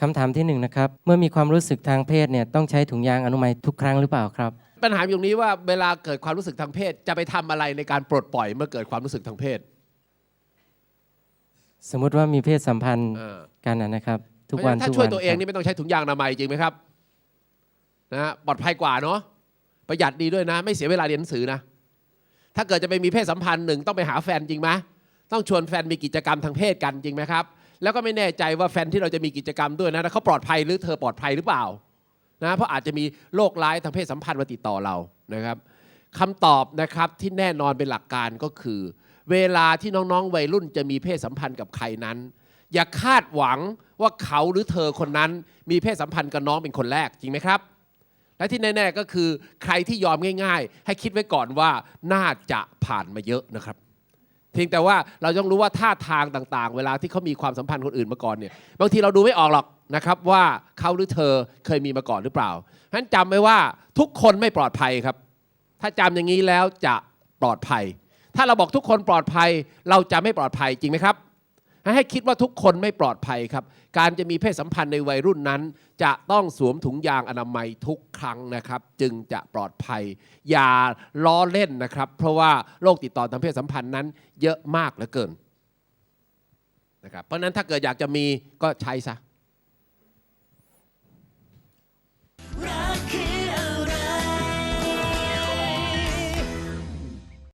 คำถามที่หนึ่งนะครับ เมื่อมีความรู้สึกทางเพศเนี่ยต้องใช้ถุงยางอนามัยทุกครั้งหรือเปล่าครับ ปัญหาอยู่ตรงนี้ว่าเวลาเกิดความรู้สึกทางเพศ จะไปทำอะไรในการปลดปล่อยเมื่อเกิดความรู้สึกทางเพศ สมมุติว่ามีเพศสัมพันธ์เออ กันนะนะครับ ทุกเพราะวัฉะนนั้นถ้าทุกช่วยวันตัวเองครับนี่ไม่ต้องใช้ถุงยางอนามัยจริงไหมครับนะฮะปลอดภัยกว่าเนาะประหยัดดีด้วยนะ ไม่เสียเวลาเรียนหนังสือนะ ถ้าเกิดจะไปมีเพศสัมพันธ์หนึ่งต้องไปหาแฟนจริงไหมต้องชวนแฟนมีกิจกรรมทางเพศกันจริงไหมครับ แล้วก็ไม่แน่ใจว่าแฟนที่เราจะมีกิจกรรมด้วยนะเขาปลอดภัยหรือเธอปลอดภัยหรือเปล่านะเพราะอาจจะมีโรคร้ายทางเพศสัมพันธ์มาติดต่อเรานะครับคำตอบนะครับที่แน่นอนเป็นหลักการก็คือ เวลาที่น้องๆวัยรุ่นจะมีเพศสัมพันธ์กับใครนั้น อย่าคาดหวังว่าเขาหรือเธอคนนั้น มีเพศสัมพันธ์กับน้องเป็นคนแรกจริงไหมครับ และที่แน่ ๆก็คือใครที่ยอมง่าย ๆ ให้คิดไว้ก่อนว่าน่าจะผ่านมาเยอะนะครับ เพียงแต่ว่าเราต้องรู้ว่าท่าทางต่างๆ เวลาที่เขามีความสัมพันธ์คนอื่นมาก่อนเนี่ยบางทีเราดูไม่ออกหรอกนะครับว่าเขาหรือเธอเคยมีมาก่อนหรือเปล่าฉะนั้นจำไว้ว่าทุกคนไม่ปลอดภัยครับ ถ้าจำอย่างนี้แล้วจะปลอดภัย ถ้าเราบอกทุกคนปลอดภัย เราจะไม่ปลอดภัยจริงไหมครับ ให้คิดว่าทุกคนไม่ปลอดภัยครับ การจะมีเพศสัมพันธ์ในวัยรุ่นนั้น จะต้องสวมถุงยางอนามัยทุกครั้งนะครับ จึงจะปลอดภัย อย่าล้อเล่นนะครับ เพราะว่าโรคติดต่อทางเพศสัมพันธ์นั้น เยอะมากเหลือเกินนะครับเพราะนั้นถ้าเกิดอยากจะมีก็ใช้ซะ